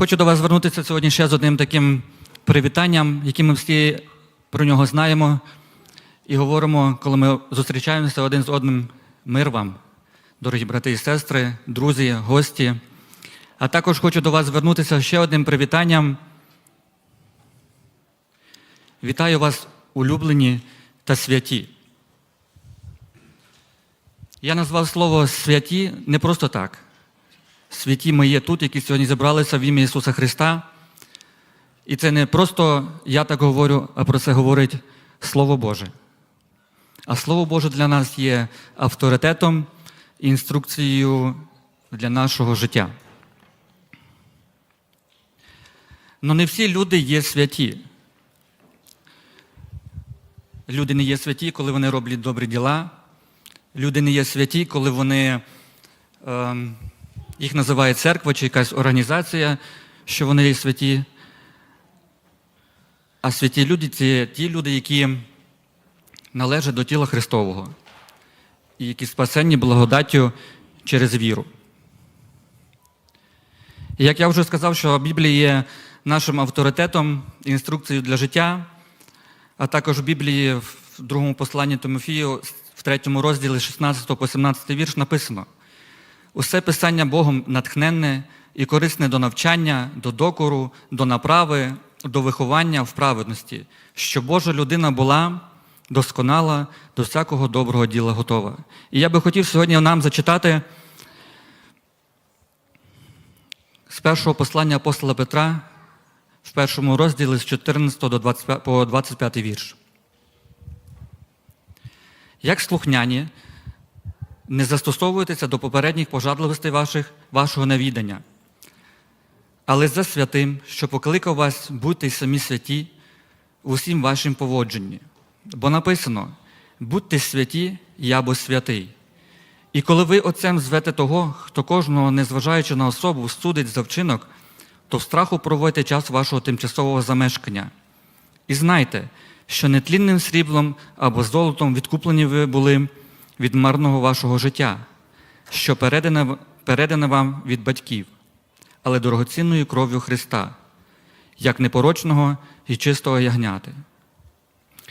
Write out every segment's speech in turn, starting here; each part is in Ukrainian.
Хочу до вас звернутися сьогодні ще з одним таким привітанням, яким ми всі про нього знаємо і говоримо, коли ми зустрічаємося один з одним. Мир вам, дорогі брати і сестри, друзі, гості. А також хочу до вас звернутися ще одним привітанням. Вітаю вас, улюблені та святі. Я назвав слово святі не просто так. Святі ми є тут, які сьогодні зібралися в ім'я Ісуса Христа. І це не просто я так говорю, а про це говорить Слово Боже. А Слово Боже для нас є авторитетом і інструкцією для нашого життя. Но не всі люди є святі. Люди не є святі, коли вони роблять добрі діла. Люди не є святі, коли вони, е, їх називає церква чи якась організація, що вони є святі. А святі люди це ті люди, які належать до тіла Христового, і які спасені благодаттю через віру. І як я вже сказав, що Біблія є нашим авторитетом, інструкцією для життя, а також в Біблії в другому посланні Тимофію, в третьому розділі 16 по 17 вірш написано: усе писання Богом натхненне і корисне до навчання, до докору, до направи, до виховання в праведності, щоб Божа людина була досконала, до всякого доброго діла готова. І я би хотів сьогодні нам зачитати з першого послання апостола Петра в першому розділі з 14 до 25, по 25 вірш. Як слухняні, не застосовуйтеся до попередніх пожадливостей ваших, вашого невідання, але за святим, що покликав вас бути самі святі в усім вашім поводженні. Бо написано: будьте святі, я бо святий. І коли ви отцем звете того, хто кожного, незважаючи на особу, судить за вчинок, то в страху проводьте час вашого тимчасового замешкання. І знайте, що нетлінним сріблом або золотом відкуплені ви були від марного вашого життя, що передане, передане вам від батьків, але дорогоцінною кров'ю Христа, як непорочного і чистого ягняти,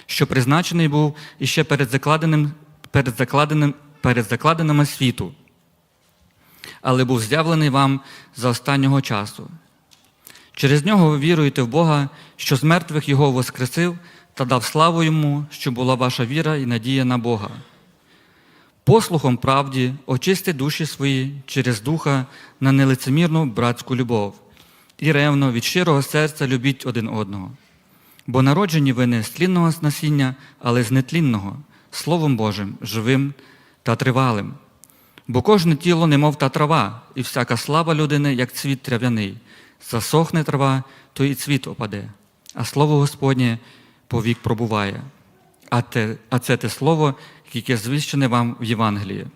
що призначений був іще перед закладеним, перед закладеним, перед закладеними світу, але був з'явлений вам за останнього часу. Через нього ви віруєте в Бога, що з мертвих Його воскресив та дав славу йому, що була ваша віра і надія на Бога. Послухом правді очисти душі свої через духа на нелицемірну братську любов і ревно від щирого серця любіть один одного. Бо народжені ви не з тлінного насіння, але з нетлінного, Словом Божим, живим та тривалим. Бо кожне тіло, немов та трава, і всяка слава людини, як цвіт трав'яний. Засохне трава, то і цвіт опаде, а слово Господнє повік пробуває. А, те, а це те слово, яке звіщене вам в Євангелії.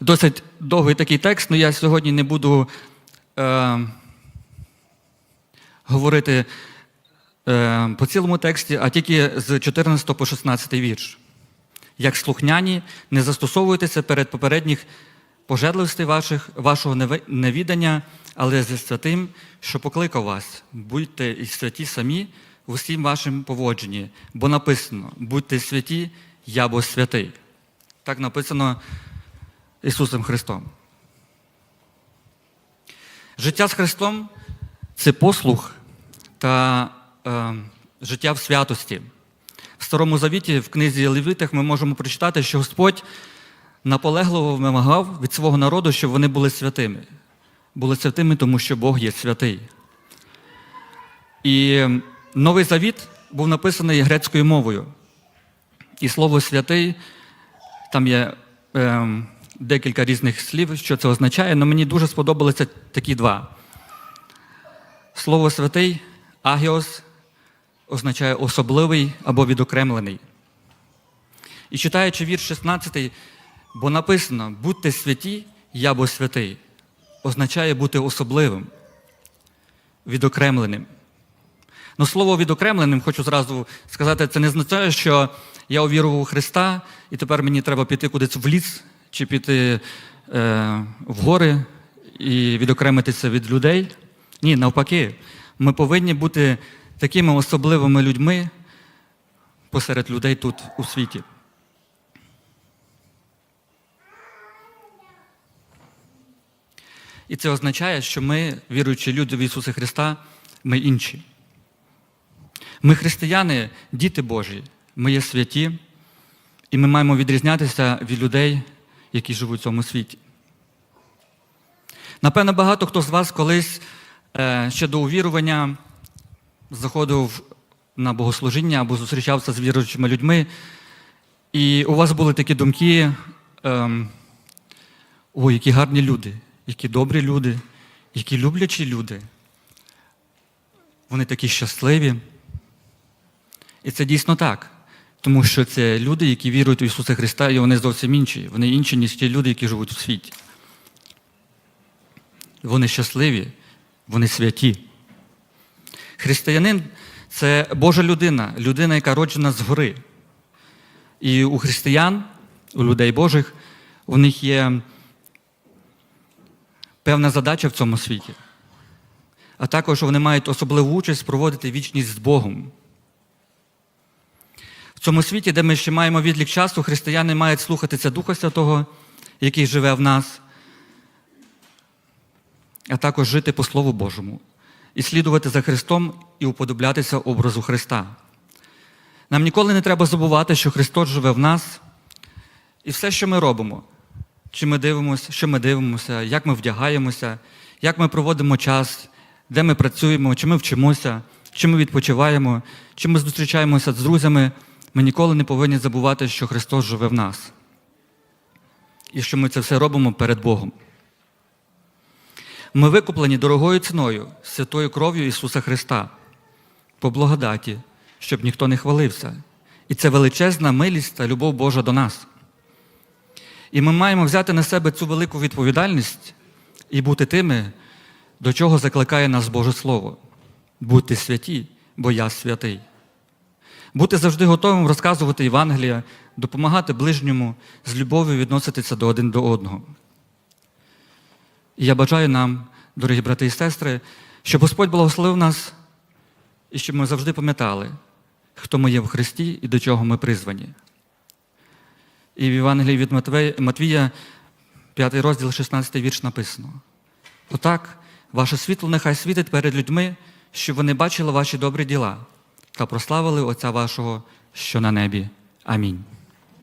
Досить довгий такий текст, але я сьогодні не буду е, говорити е, по цілому тексті, а тільки з 14 по 16 вірш. Як слухняні, не застосовуйтеся перед попередніх пожедливостей ваших, вашого невідання, але зі святим, що покликав вас, будьте і святі самі в усім вашому поводженні, бо написано: будьте святі, я бо святий. Так написано Ісусом Христом. Життя з Христом це послух та е, життя в святості. В Старому Завіті, в книзі Левитах, ми можемо прочитати, що Господь наполегливо вимагав від свого народу, щоб вони були святими. Були святими, тому що Бог є святий. І Новий Завіт був написаний грецькою мовою. І слово святий, там є е, декілька різних слів, що це означає, але мені дуже сподобалися такі два. Слово святий, агіос, означає особливий або відокремлений. І читаючи вірш 16, бо написано: будьте святі, я бо святий, означає бути особливим, відокремленим. Ну, слово відокремленим, хочу зразу сказати, це не означає, що я увірував у Христа, і тепер мені треба піти кудись в ліс чи піти е, в гори і відокремитися від людей. Ні, навпаки, ми повинні бути такими особливими людьми посеред людей тут у світі. І це означає, що ми, віруючі люди в Ісуса Христа, ми інші. Ми християни, діти Божі, ми є святі, і ми маємо відрізнятися від людей, які живуть в цьому світі. Напевно, багато хто з вас колись е, ще до увірування заходив на богослужіння або зустрічався з віруючими людьми, і у вас були такі думки: ем, ой, які гарні люди, які добрі люди, які люблячі люди. Вони такі щасливі. І це дійсно так. Тому що це люди, які вірують у Ісуса Христа, і вони зовсім інші. Вони інші, ніж ті люди, які живуть у світі. Вони щасливі, вони святі. Християнин це Божа людина, людина, яка роджена згори. І у християн, у людей Божих, у них є певна задача в цьому світі. А також вони мають особливу участь проводити вічність з Богом. Цьому світі, де ми ще маємо відлік часу, християни мають слухатися Духа Святого, який живе в нас, а також жити по Слову Божому, і слідувати за Христом і уподоблятися образу Христа. Нам ніколи не треба забувати, що Христос живе в нас, і все, що ми робимо, чи ми дивимося, що ми дивимося, як ми вдягаємося, як ми проводимо час, де ми працюємо, чи ми вчимося, чи ми відпочиваємо, чи ми зустрічаємося з друзями, ми ніколи не повинні забувати, що Христос живе в нас. І що ми це все робимо перед Богом. Ми викуплені дорогою ціною, святою кров'ю Ісуса Христа, по благодаті, щоб ніхто не хвалився. І це величезна милість та любов Божа до нас. І ми маємо взяти на себе цю велику відповідальність і бути тими, до чого закликає нас Боже Слово. Будьте святі, бо я святий. Бути завжди готовим розказувати Євангелія, допомагати ближньому, з любов'ю відноситися до один до одного. І я бажаю нам, дорогі брати і сестри, щоб Господь благословив нас і щоб ми завжди пам'ятали, хто ми є в Христі і до чого ми призвані. І в Євангелії від Матвія, 5 розділ, 16 вірш написано. Отак, ваше світло нехай світить перед людьми, щоб вони бачили ваші добрі діла та прославили Отця вашого, що на небі. Амінь.